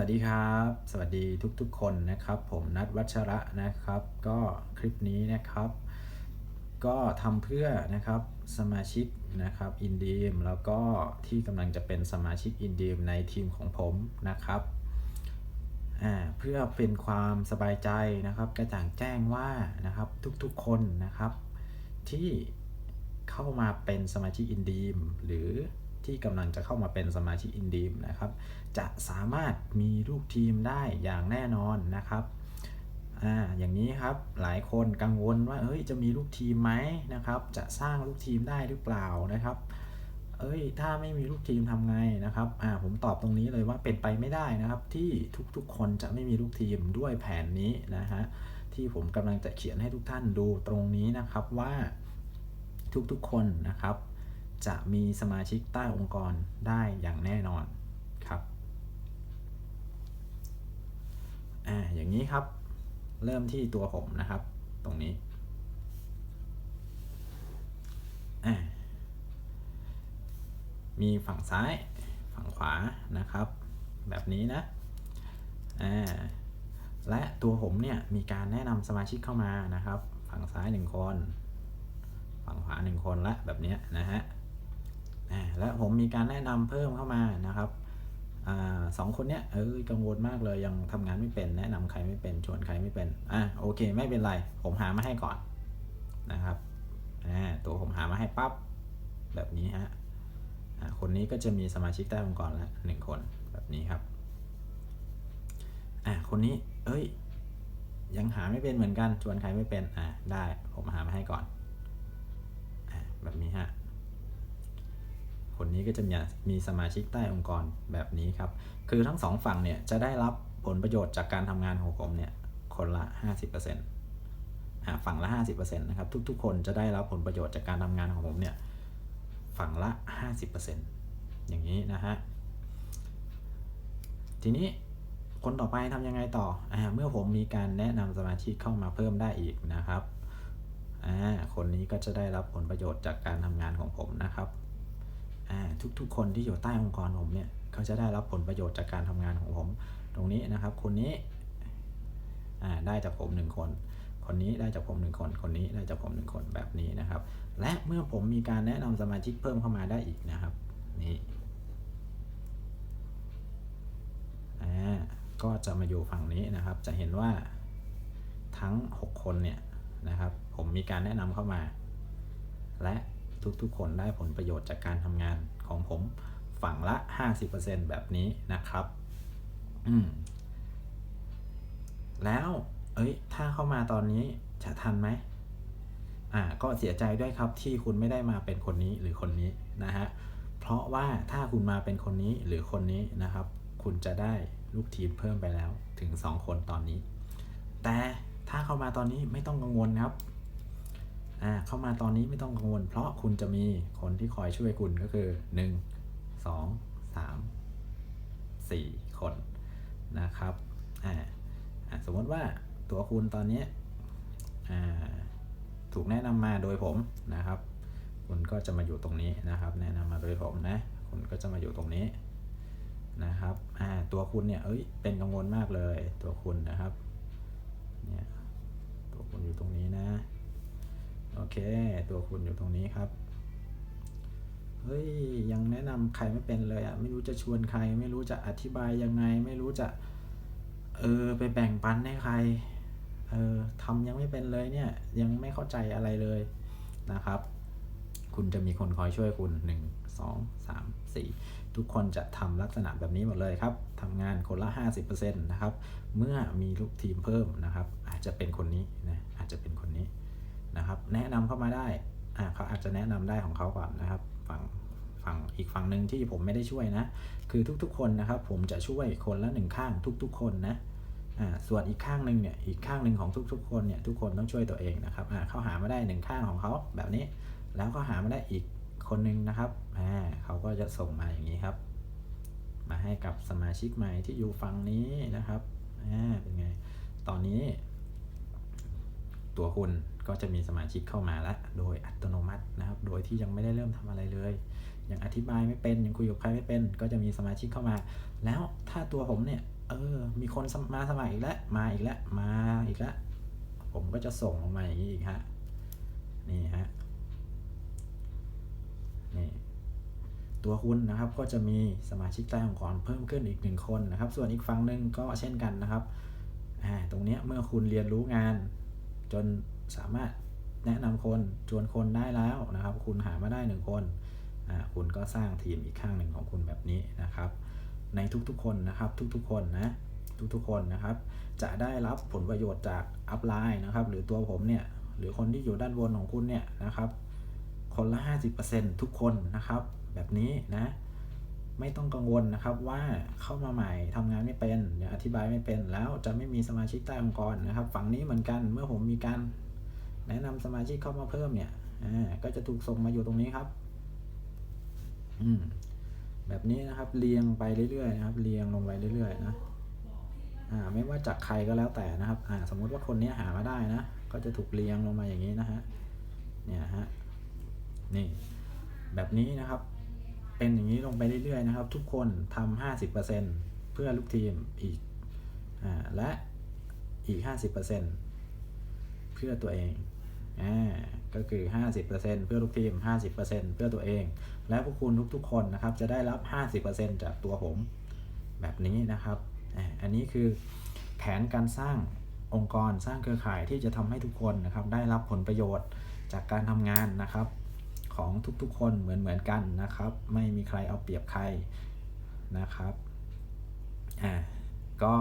วัสดีครับ สวัสดีทุกๆคนนะครับ ผมนัทวัชระนะครับ ก็คลิปนี้นะครับ ก็ทำเพื่อนะครับสมาชิกนะครับอินดีมแล้วก็ที่กำลังจะเป็นสมาชิกอินดีมในทีมของผมนะครับอ่าเพื่อเป็นความสบายใจนะครับกระจ่างแจ้งว่านะครับทุกๆคนนะครับที่เข้ามาเป็นสมาชิกอินดีมหรือ ที่กำลังจะเข้ามาเป็นสมาชิกอินดีมนะครับ จะสามารถมีลูกทีมได้อย่างแน่นอนนะครับอ่าอย่างนี้ครับหลายคนกังวลว่าเอ้ยจะมีลูกทีมไหมนะครับ จะสร้างลูกทีมได้หรือเปล่านะครับ เอ้ยถ้าไม่มีลูกทีมทำไงนะครับอ่าผมตอบตรงนี้เลยว่าเป็นไปไม่ได้นะครับ ที่ทุกๆคนจะไม่มีลูกทีมด้วยแผนนี้นะฮะที่ผมกำลังจะเขียนให้ทุกท่านดูตรงนี้นะครับว่าทุกๆคนนะครับ จะมีสมาชิกใต้องค์กรได้อย่างแน่นอนครับอ่าอย่างนี้ครับ เริ่มที่ตัวผมนะครับ ตรงนี้อ่ามีฝั่งซ้ายฝั่งขวานะครับ แบบนี้นะอ่าและตัวผมเนี่ยมีการแนะนำสมาชิกเข้ามานะครับ ฝั่งซ้ายหนึ่งคน ฝั่งขวาหนึ่งคนละแบบนี้นะฮะ และผมมีการแนะนำเพิ่มเข้ามานะครับอสองคนเนี้ยเออกังวลมากเลยยังทำงานไม่เป็นแนะนำใครไม่เป็นชวนใครไม่เป็นอะโอเค ไม่เป็นไร ผมหามาให้ก่อนนะครับตัวผมหามาให้ปั๊บแบบนี้ฮะคนนี้ก็จะมีสมาชิกใต้องค์กรละหนึ่งคนแบบนี้ครับอ่าคนนี้ เอ้ย ยังหาไม่เป็นเหมือนกันชวนใครไม่เป็นอ่าได้ผมหามาให้ก่อนอ่าแบบนี้ฮะ คนนี้ก็จะมีมีสมาชิกใต้องค์กรแบบนี้ครับ คือทั้งสองฝั่งเนี่ยจะได้รับผลประโยชน์จากการทำงานของผมเนี่ยคนละ 50%อ่าฝั่งละ 50%นะครับทุกๆ คนจะได้รับผลประโยชน์จากการทำงานของผมเนี่ยฝั่งละ 50%อย่างนี้นะฮะทีนี้คนต่อไปทำยังไงต่ออ่าเมื่อผมมีการแนะนำสมาชิกเข้ามาเพิ่มได้อีกนะครับอ่าคนนี้ก็จะได้รับผลประโยชน์จากการทำงานของผมนะครับ ทุกๆ คนที่อยู่ใต้องค์กรผมเนี่ยเขาจะได้รับผลประโยชน์จากการทำงานของผม ตรงนี้นะครับ คนนี้ได้จากผมหนึ่งคน คนนี้ได้จากผมหนึ่งคน คนนี้ได้จากผมหนึ่งคนแบบนี้นะครับ และเมื่อผมมีการแนะนำสมาชิกเพิ่มเข้ามาได้อีกนะครับนี่ก็จะมาอยู่ฝั่งนี้นะครับ จะเห็นว่าทั้ง 6 คนเนี่ยนะครับ ผมมีการแนะนำเข้ามา และ ทุกๆ คนได้ผลประโยชน์จากการทำงานของผมฝั่งละ 50%แบบนี้นะครับ อืม แล้ว เอ้ย ถ้าเข้ามาตอนนี้จะทันไหมอ่า ก็เสียใจด้วยครับที่คุณไม่ได้มาเป็นคนนี้หรือคนนี้นะฮะ เพราะว่าถ้าคุณมาเป็นคนนี้หรือคนนี้นะครับ คุณจะได้ลูกทีมเพิ่มไปแล้วถึง 2 คนตอนนี้ แต่ถ้าเข้ามาตอนนี้ไม่ต้องกังวลครับ อ่าเข้ามาตอนนี้ไม่ต้องกังวล เพราะคุณจะมีคนที่คอยช่วยคุณก็คือ 1 2 3 4 คนนะครับอ่าสมมติว่าตัวคุณตอนนี้ถูกแนะนำมาโดยผมนะครับ คุณก็จะมาอยู่ตรงนี้นะครับ แนะนำมาโดยผมนะคุณก็จะมาอยู่ตรงนี้นะครับตัวคุณเนี่ยเอ้ยเป็นกังวลมากเลยตัวคุณนะครับเนี่ยตัวคุณอยู่ตรงนี้นะ โอเค ตัวคุณอยู่ตรงนี้ครับ เฮ้ย ยังแนะนำใครไม่เป็นเลยอะไม่รู้จะชวนใคร ไม่รู้จะอธิบายยังไง ไม่รู้จะ เออ ไปแบ่งปันให้ใคร เออทำยังไม่เป็นเลยเนี่ย ยังไม่เข้าใจอะไรเลยนะครับ คุณจะมีคนคอยช่วยคุณ 1 2 3 4 ทุกคนจะทำลักษณะแบบนี้หมดเลยครับทำงานคนละ 50%นะครับ เมื่อมีลูกทีมเพิ่มนะครับ อาจจะเป็นคนนี้นะ อาจจะเป็นคนนี้ นะครับ แนะนำเข้ามาได้อ่าเขาอาจจะแนะนำได้ของเขาก่อนนะครับฝั่งฝั่งอีกฝั่งหนึ่งที่ผมไม่ได้ช่วยนะ คือทุกๆ คนนะครับ ผมจะช่วยคนละหนึ่งข้างทุก ๆ คนนะอ่าส่วนอีกข้างหนึ่งเนี่ยอีกข้างหนึ่งของทุกๆ คนเนี่ยทุกคนต้องช่วยตัวเองนะครับอ่าเขาหามาได้หนึ่งข้างของเขาแบบนี้ แล้วก็หามาได้อีกคนหนึ่งนะครับอ่าเขาก็จะส่งมาอย่างนี้ครับ มาให้กับสมาชิกใหม่ที่อยู่ฝั่งนี้นะครับอ่าเป็นไงตอนนี้ ตัวคุณก็จะมีสมาชิกเข้ามาแล้วโดยอัตโนมัตินะครับ โดยที่ยังไม่ได้เริ่มทำอะไรเลย ยังอธิบายไม่เป็นยังคุยกับใครไม่เป็น ก็จะมีสมาชิกเข้ามา แล้วถ้าตัวผมเนี่ยเออมีคนมาสมัครอีกแล้วมาอีกแล้วมาอีกแล้วผมก็จะส่งลงมาอย่างนี้อีกฮะนี่ฮะนี่ตัวคุณนะครับก็จะมีสมาชิกใต้องค์กรเพิ่มขึ้นอีกหนึ่งคนนะครับ ส่วนอีกฝั่งหนึ่งก็เช่นกันนะครับอ่าตรงเนี้ยเมื่อคุณเรียนรู้งาน จนสามารถแนะนำคนชวนคนได้แล้วนะครับ คุณหามาได้หนึ่งคนอ่าคุณก็สร้างทีมอีกข้างหนึ่งของคุณแบบนี้นะครับ ในทุกๆคนนะครับทุกๆคนนะทุกๆคนนะครับ จะได้รับผลประโยชน์จากอัพไลน์นะครับ หรือตัวผมเนี่ยหรือคนที่อยู่ด้านบนของคุณเนี่ยนะครับ คนละ 50%ทุกคนนะครับ แบบนี้นะ ไม่ต้องกังวลนะครับว่าเข้ามาใหม่ทำงานไม่เป็นเดี๋ยวอธิบายไม่เป็นแล้วจะไม่มีสมาชิกใต้องค์กรนะครับ ฝั่งนี้เหมือนกันเมื่อผมมีการแนะนำสมาชิกเข้ามาเพิ่มเนี่ยอ่าก็จะถูกส่งมาอยู่ตรงนี้ครับอืมแบบนี้นะครับเรียงไปเรื่อยๆนะครับเรียงลงไปเรื่อยๆนะอ่าไม่ว่าจากใครก็แล้วแต่นะครับอ่าสมมุติว่าคนนี้หามาได้นะ ก็จะถูกเรียงลงมาอย่างนี้นะฮะเนี่ยฮะนี่แบบนี้นะครับ เป็นอย่างนี้ลงไปเรื่อยๆนะครับ ทุกคนทำห้าสิบเปอร์เซ็นเพื่อลูกทีมอีกอ่าและอีกห้าสิบเปอร์เซ็นเพื่อตัวเองอ่าก็คือ 50%เพื่อลูกทีม 50%เพื่อตัวเอง และพวกคุณทุกๆคนนะครับจะได้รับ 50%จากตัวผมแบบนี้นะครับอ่าอันนี้คือแผนการสร้างองค์กรสร้างเครือข่ายที่จะทำให้ทุกคนนะครับได้รับผลประโยชน์จากการทำงานนะครับ ของทุกๆ คนเหมือนๆกันนะครับ ไม่มีใครเอาเปรียบใครนะครับอ่าก็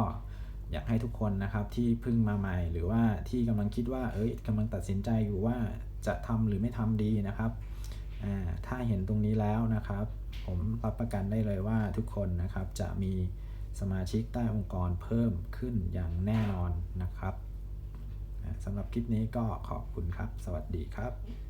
อยากให้ทุกคนนะครับที่เพิ่งมาใหม่หรือว่าที่กำลังคิดว่าเอ้ยกำลังตัดสินใจอยู่ว่าจะทำหรือไม่ทำดีนะครับอ่าถ้าเห็นตรงนี้แล้วนะครับ ผมรับประกันได้เลยว่าทุกคนนะครับจะมีสมาชิกใต้องค์กรเพิ่มขึ้นอย่างแน่นอนนะครับสำหรับคลิปนี้ก็ขอบคุณครับ สวัสดีครับ